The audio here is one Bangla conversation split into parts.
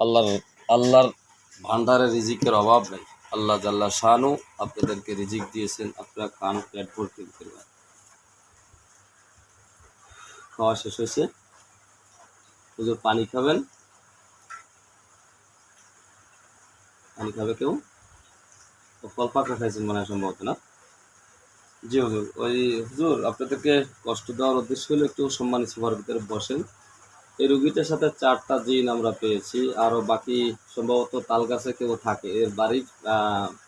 আল্লাহর আল্লাহর ভান্ডারে রিজিকের অভাব নেই। আল্লাহ জাল্লা শানু আপনাদেরকে রিজিক দিয়েছেন, আপনারা খান পেট ভর্তি খাওয়া শেষ হয়েছে। হুজুর পানি খাবেন? পানি খাবে কেউ? ফল পাকা খাইছেন মনে হয় সম্ভবত, না? জি হুজুর, ওই হুজুর, আপনাদেরকে কষ্ট দেওয়ার উদ্দেশ্য হলে একটু সম্মানিত সবার ভিতরে বসেন। এই রুগীটার সাথে চারটা জিন আমরা পেয়েছি আরও বাকি সম্ভবত তাল গাছে কেউ থাকে, এর বাড়ির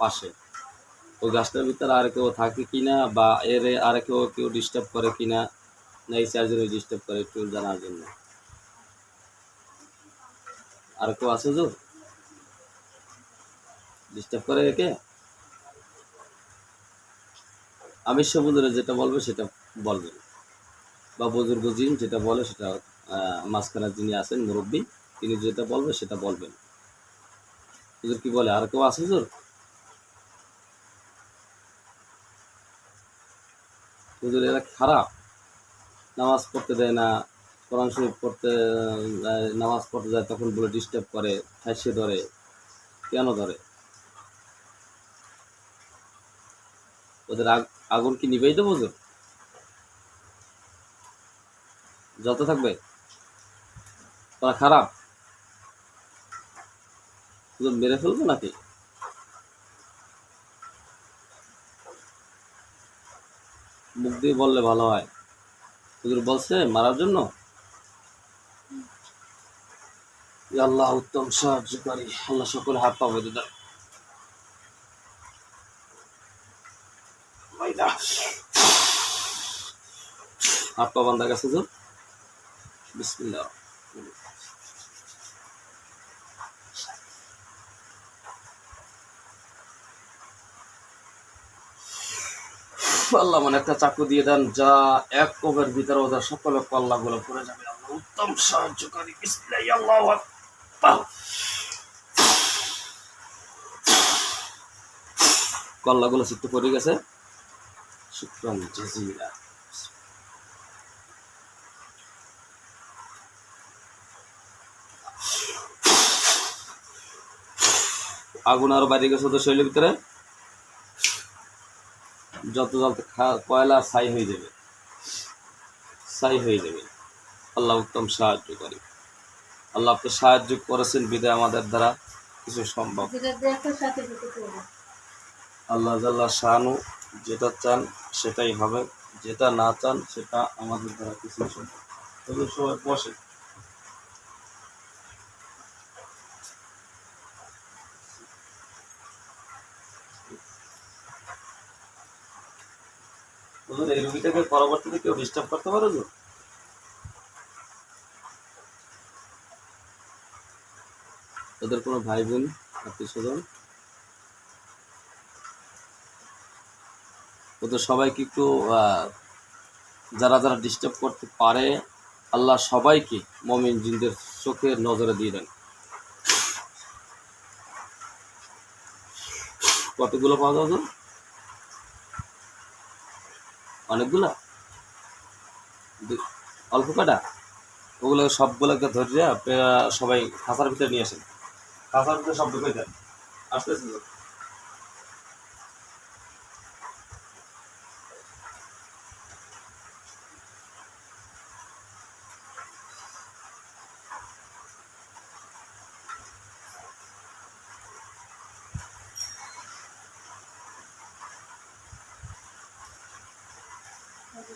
পাশে। ওই গাছটার ভিতরে আর কেউ থাকে কিনা বা এর আর কেউ কেউ ডিস্টার্ব করে কিনা, না এই চারজনে ডিস্টার্ব করে একটু জানার জন্য। আর কেউ আছে তো ডিস্টার্ব করে একে? আমি সবুজরে যেটা বলবে সেটা বলবেন। বা বুজুর্গ জিন যেটা বলে সেটা মাঝখানে যিনি আছেন মুরব্বী, তিনি যেটা বলবে সেটা বলবেন। হুজুর কি বলে? আর কেউ আছে হুজুর? হুজুর, এরা খারাপ। নামাজ পড়তে দেয় না, কোরআন শরীফ পড়তে নামাজ পড়তে যায়, তখন বলে ডিস্টার্ব করে, ঠাইসে ধরে। কেন ধরে? ওদের আগ- আগুন কি নিবেই দেবো যত থাকবে। ওরা খারাপ? শুধু মেরে ফেলব নাকি? মুখ দিয়ে বললে ভালো হয়। হুজুর বলছে মারার জন্য? আল্লাহ উত্তম সাহায্যকারী। আল্লাহ সকলে হাত পা দেয় হাত পা বান্ধা গেছে হুজুর। বিসমিল্লাহ। আল্লাহ মানে একটা চাকু দিয়ে দেন, যা এক কোপের ভিতরে ওদের সকলে কল্লা গুলো পড়ে যাবে। আল্লাহ উত্তম সাহায্যকারী বিসমিল্লাহ আল্লাহু আকবার। কল্লা গুলো চিত্ত পড়ে গেছে। শুক্রান জাজিরা। আগুন আরও বাইরে গেছে তো শরীরের ভিতরে। যত যত কয়লা ছাই হয়ে যাবে। ছাই হয়ে যাবে। আল্লাহ উত্তম সাহায্য করে। আল্লাহ আপনি সাহায্য করেছেন বিদায় আমাদের দ্বারা। কিছু সম্ভব। আল্লাহ জাল্লাহ শাহানু যেটা চান সেটাই হবে। যেটা না চান সেটা আমাদের দ্বারা কিছু সম্ভব। তবে সবাই বসে হুজুর, এই রুগীটাকে পরবর্তীতে কেউ ডিস্টার্ব করতে পারে তো ওদের কোনো ভাই বোন আত্মীয় স্বজন ওদের সবাইকে একটু যারা যারা ডিস্টার্ব করতে পারে আল্লাহ সবাইকে মমিন জিনদের চোখের নজরে দিয়ে দেন। কতগুলো পাওয়া যাবে? অনেকগুলা? অল্প কটা ওগুলো সবগুলোকে ধরে আপনারা সবাই খাঁচার ভিতরে নিয়ে আসেন। খাঁচার ভিতরে সব ঢুকে যান। আসতেছে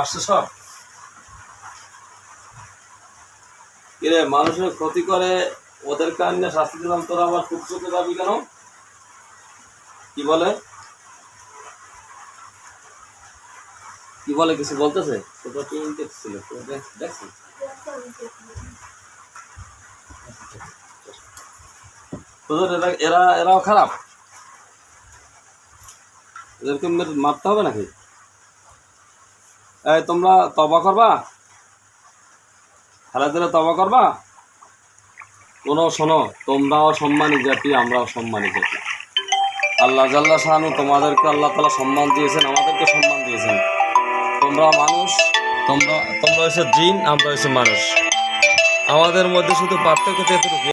আসছে সব? মানুষের ক্ষতি করে ওদের কারণে শাস্তি দিলাম, তোরা আবার চোখে যাবি কেন? কি বলে? কি বলে, কিছু বলতেছে? তোরা কি দেখছিল দেখছি তোদের এরা এরা, এরাও খারাপ। এদেরকে মারতে হবে নাকি? এই, তোমরা তবা করবা? খেলাধুলা তবা করবা? কোনো শোনো, তোমরাও সম্মানী জাতি, আমরাও সম্মানী জাতি। আল্লাহ জাল্লা শাহানু তোমাদেরকে আল্লাহ তালা সম্মান দিয়েছেন, আমাদেরকে সম্মান দিয়েছেন। তোমরা মানুষ, তোমরা তোমরা হয়েছে জিন, আমরা হচ্ছে মানুষ। আমাদের মধ্যে শুধু পার্থক্য এতটুকু